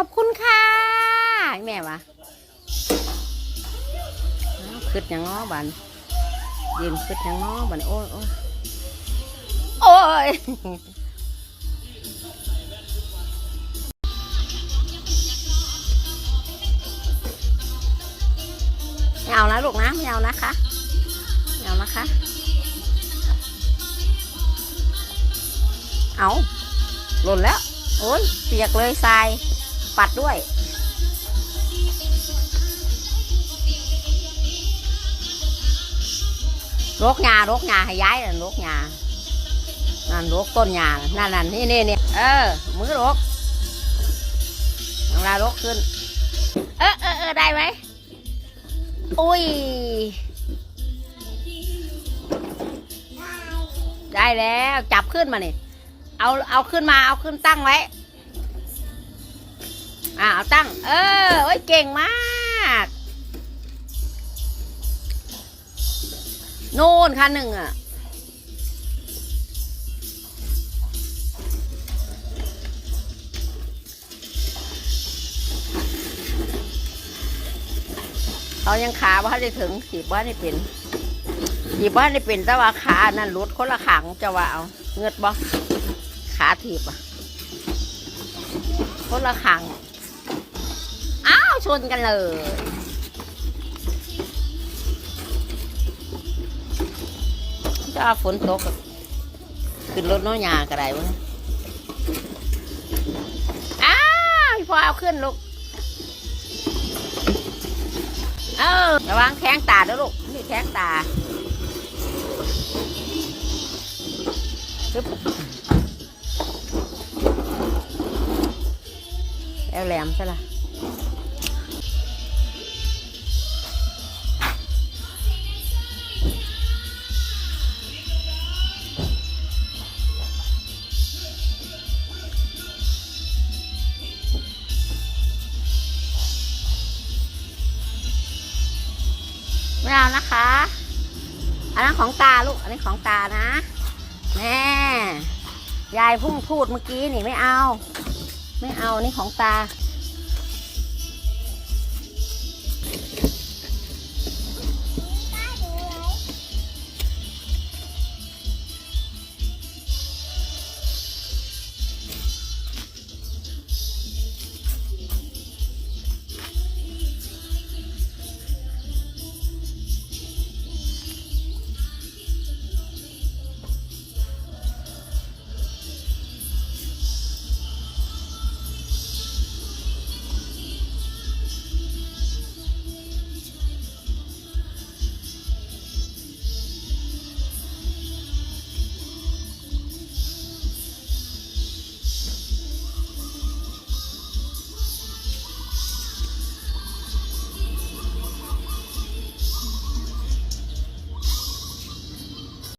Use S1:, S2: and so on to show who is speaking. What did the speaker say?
S1: ขอบคุณค่ะแม่วะขึ้นยังง้อบันยืนขึ้นยังง้อบันโอ้ยโอ้ยเอานะลูกนะเอานะคะเอานะคะ เอาหล่นแล้ว โอ้ยเปียกเลยทราย ปัดด้วย รกงารกงาให้ย้ายน่ะรกงานั่นรกต้นงานั่นนั่นนี่นี่นี่เออ มือรกเวลารกขึ้น เออเออเออได้ไหมอุ้ย ได้แล้วจับขึ้นมานี่เอาเอาขึ้นมาเอาขึ้นตั้งไว้ อ่าเอาตั้ง เออโอ้ยเก่งมากโน่นคันหนึ่งอะเขายังขาว่าได้ถึงสีบว่าได้เป็นสีบว่าได้เป็นแต่ว่าขานั่นรุดคนละขางจะว่าเอาเงือดบ่ขาถีบอะคนละขาง ชนกันเลยจะฝนตกขึ้นรถน้อยยากระไรวะอ้าวพี่พอเอาขึ้นลูก เออระวังแทงตาด้วยลูกนี่แทงตาปึ๊บแล้วแหลมใช่ละ ไม่เอานะคะ อันนั้นของตาลูก อันนี้ของตานะ แม่ยายพุ่งพูดเมื่อกี้นี่ไม่เอา ไม่เอานี่ของตา